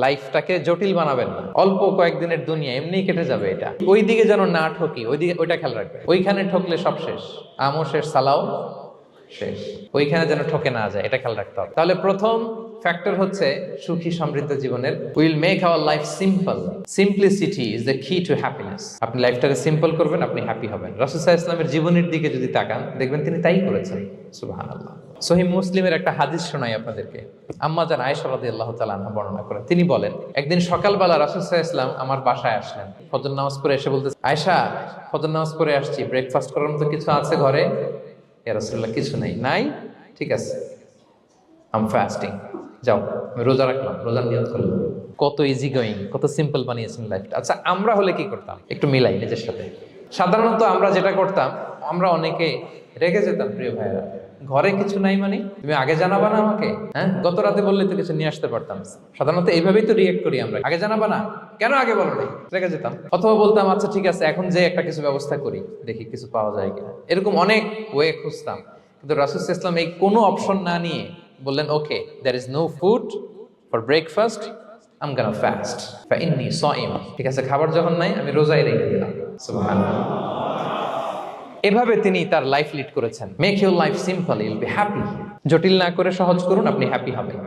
লাইফটাকে জটিল বানাবেন না। অল্প কয়েকদিনের দুনিয়া এমনি কেটে যাবে এটা। ওই দিকে যেন না ঠকি ওই দিকে ওইটা খেয়াল রাখবে ওইখানে ঠকলে সব শেষ। আমও শেষ, সালাও। শেষ। ওইখানে যেন ঠকে না যায়, এটা খেয়াল রাখতে হবে। তাহলে প্রথম ফ্যাক্টর হচ্ছে সুখী সমৃদ্ধ জীবনের will make our life simple. Simplicity is the key to happiness আপনি লাইফটাকে সিম্পল করবেন, আপনি হ্যাপি হবেন। রসুসাহ ইসলামের জীবনের দিকে যদি তাকান, দেখবেন তিনি তাই করেছেন। সুবাহান আল্লাহ সহি মুসলিমের একটা হাদিস শোনাই আপনাদেরকে। আম্মা জান আয়েশা রাদিয়াল্লাহু তাআলা তালা বর্ণনা করেন। তিনি বলেন, একদিন সকালবেলা রাসূলুল্লাহ ইসলাম আমার বাসায় আসলেন। ফজর নামাজ পড়ে এসে বলতে আয়েশা, ফজর নামাজ পড়ে আসছি ব্রেকফাস্ট করার মতো কিছু আছে ঘরে? ইয়া কিছু নাই। নাই? ঠিক আছে। আম ফাস্টিং যাও, আমি রোজা রাখলাম, রোজা নিয়ত করলাম। কত ইজি গোয়িং কত সিম্পল বানিয়েছেন লাইফটা আচ্ছা আমরা হলে কি করতাম? একটু মিলাই, নিজের সাথে। সাধারণত আমরা যেটা করতাম, আমরা অনেকে রেগে যেতাম, প্রিয় ভাইরা ঘরে কিছু নাই মানে? তুমি আগে জানাবা না আমাকে? হ্যাঁ? গত রাতে বললে তো কিছু নিয়ে আসতে পারতাম। সাধারণত এইভাবেই তো রিয়েক্ট করি আমরা। আগে জানাবা না? কেন আগে বলো নাই? রেগে যেতাম। অথবা বলতাম আচ্ছা ঠিক আছে, এখন যে একটা কিছু ব্যবস্থা করি, দেখি কিছু পাওয়া যায় কিনা। এরকম অনেক ওয়ে খুঁজতাম। কিন্তু রাসুল ইসলাম এই কোনো অপশন না নিয়ে বললেন okay there is no food for breakfast I'm gonna fast সইম। ঠিক আছে, খাবার যখন নাই, আমি রোজাই রেখে দিলাম। এভাবে তিনি তার লাইফ লিড করেছেন। Make your life simple you'll be happy জটিল না করে সহজ করুন, আপনি হ্যাপি হবেন।